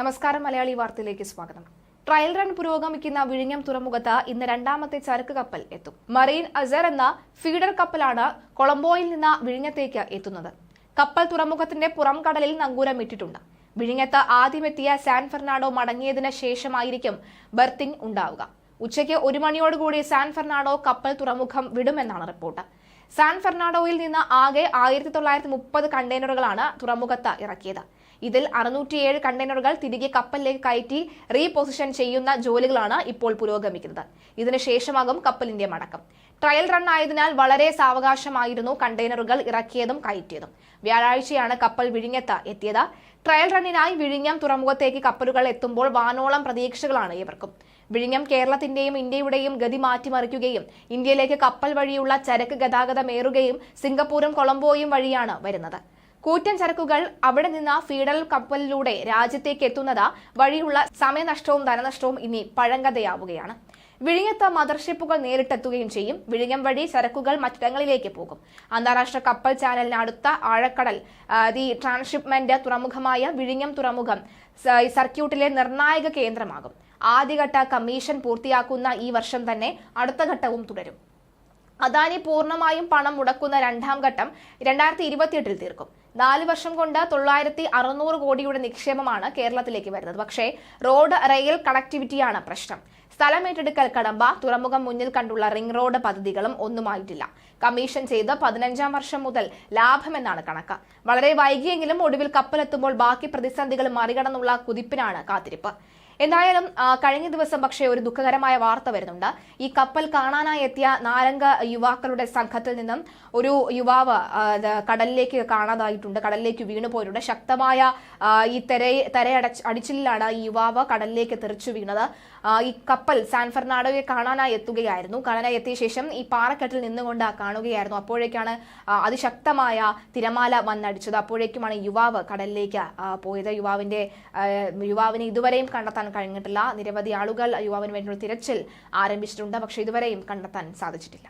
നമസ്കാരം മലയാളി വാർത്തയിലേക്ക് സ്വാഗതം. ട്രയൽ റൺ പുരോഗമിക്കുന്ന വിഴിഞ്ഞം തുറമുഖത്ത് ഇന്ന് രണ്ടാമത്തെ ചരക്ക് കപ്പൽ എത്തും. മറീൻ അസർ എന്ന ഫീഡർ കപ്പലാണ് കൊളംബോയിൽ നിന്ന് വിഴിഞ്ഞത്തേക്ക് എത്തുന്നത്. കപ്പൽ തുറമുഖത്തിന്റെ പുറം കടലിൽ നങ്കൂരം ഇട്ടിട്ടുണ്ട് വിഴിഞ്ഞത്ത് ആദ്യമെത്തിയ സാൻ ഫെർണാഡോ മടങ്ങിയതിന് ശേഷമായിരിക്കും ബർത്തിങ് ഉണ്ടാവുക. ഉച്ചയ്ക്ക് ഒരു മണിയോടുകൂടി സാൻ ഫെർണാഡോ കപ്പൽ തുറമുഖം വിടുമെന്നാണ് റിപ്പോർട്ട്. സാൻ ഫെർണാഡോയിൽ നിന്ന് ആകെ ആയിരത്തി തൊള്ളായിരത്തി മുപ്പത് കണ്ടെയ്നറുകളാണ് തുറമുഖത്ത് ഇറക്കിയത്. ഇതിൽ അറുന്നൂറ്റിയേഴ് കണ്ടെയ്നറുകൾ തിരികെ കപ്പലിലേക്ക് കയറ്റി റീപൊസിഷൻ ചെയ്യുന്ന ജോലികളാണ് ഇപ്പോൾ പുരോഗമിക്കുന്നത്. ഇതിനുശേഷമാകും കപ്പലിന്റെ മടക്കം. ട്രയൽ റൺ ആയതിനാൽ വളരെ സാവകാശമായിരുന്നു കണ്ടെയ്നറുകൾ ഇറക്കിയതും കയറ്റിയതും. വ്യാഴാഴ്ചയാണ് കപ്പൽ വിഴിഞ്ഞത്ത് എത്തിയത്. ട്രയൽ റണ്ണിനായി വിഴിഞ്ഞം തുറമുഖത്തേക്ക് കപ്പലുകൾ എത്തുമ്പോൾ വാനോളം പ്രതീക്ഷകളാണ് ഇവർക്കും. വിഴിഞ്ഞം കേരളത്തിന്റെയും ഇന്ത്യയുടെയും ഗതി മാറ്റിമറിക്കുകയും ഇന്ത്യയിലേക്ക് കപ്പൽ വഴിയുള്ള ചരക്ക് ഗതാഗതമേറുകയും സിംഗപ്പൂരും കൊളംബോയും വഴിയാണ് വരുന്നത്. കൂറ്റൻ ചരക്കുകൾ അവിടെ നിന്ന് ഫീഡൽ കപ്പലിലൂടെ രാജ്യത്തേക്ക് എത്തുന്നത് വഴിയുള്ള സമയനഷ്ടവും ധനനഷ്ടവും ഇനി പഴങ്കഥയാവുകയാണ്. വിഴിഞ്ഞത്ത് മദർഷിപ്പുകൾ നേരിട്ടെത്തുകയും ചെയ്യും. വിഴിഞ്ഞം വഴി ചരക്കുകൾ മറ്റിടങ്ങളിലേക്ക് പോകും. അന്താരാഷ്ട്ര കപ്പൽ ചാനലിന് അടുത്ത ആഴക്കടൽ ദി ട്രാൻസ്ഷിപ്മെന്റ് തുറമുഖമായ വിഴിഞ്ഞം തുറമുഖം സർക്യൂട്ടിലെ നിർണായക കേന്ദ്രമാകും. ആദ്യഘട്ട കമ്മീഷൻ പൂർത്തിയാക്കുന്ന ഈ വർഷം തന്നെ അടുത്ത ഘട്ടവും തുടരും. അദാനി പൂർണമായും പണം മുടക്കുന്ന രണ്ടാം ഘട്ടം രണ്ടായിരത്തി ഇരുപത്തിയെട്ടിൽ തീർക്കും. നാല് വർഷം കൊണ്ട് തൊള്ളായിരത്തി അറുന്നൂറ് കോടിയുടെ നിക്ഷേപമാണ് കേരളത്തിലേക്ക് വരുന്നത്. പക്ഷേ റോഡ് റെയിൽ കണക്ടിവിറ്റിയാണ് പ്രശ്നം. സ്ഥലമേറ്റെടുക്കൽ കടമ്പ തുറമുഖം മുന്നിൽ കണ്ടുള്ള റിംഗ് റോഡ് പദ്ധതികളും ഒന്നുമായിട്ടില്ല. കമ്മീഷൻ ചെയ്ത് പതിനഞ്ചാം വർഷം മുതൽ ലാഭമെന്നാണ് കണക്ക്. വളരെ വൈകിയെങ്കിലും ഒടുവിൽ കപ്പലെത്തുമ്പോൾ ബാക്കി പ്രതിസന്ധികൾ മറികടന്നുള്ള കുതിപ്പിനാണ് കാത്തിരിപ്പ്. എന്തായാലും കഴിഞ്ഞ ദിവസം പക്ഷേ ഒരു ദുഃഖകരമായ വാർത്ത വരുന്നുണ്ട്. ഈ കപ്പൽ കാണാനായി എത്തിയ നാലംഗ യുവാക്കളുടെ സംഘത്തിൽ നിന്നും ഒരു യുവാവ് കടലിലേക്ക് കാണാതായിട്ടുണ്ട്. കടലിലേക്ക് വീണു പോയിട്ടുണ്ട്. ശക്തമായ ഈ തെര തെരയടച്ച് അടിച്ചിലാണ് ഈ യുവാവ് കടലിലേക്ക് തെറിച്ചു വീണത്. ഈ കപ്പൽ സാൻ ഫെർണാഡോയെ കാണാനായി എത്തുകയായിരുന്നു. കാണാനായി എത്തിയ ശേഷം ഈ പാറക്കെട്ടിൽ നിന്നുകൊണ്ട് കാണുകയായിരുന്നു. അപ്പോഴേക്കാണ് അതിശക്തമായ തിരമാല വന്നടിച്ചത്. അപ്പോഴേക്കുമാണ് യുവാവ് കടലിലേക്ക് പോയത്. യുവാവിന്റെ യുവാവിനെ ഇതുവരെയും കണ്ടെത്താൻ കഴിഞ്ഞിട്ടില്ല. നിരവധി ആളുകൾ യുവാവിന് വേണ്ടിയുള്ള തിരച്ചിൽ ആരംഭിച്ചിട്ടുണ്ട്. പക്ഷേ ഇതുവരെയും കണ്ടെത്താൻ സാധിച്ചിട്ടില്ല.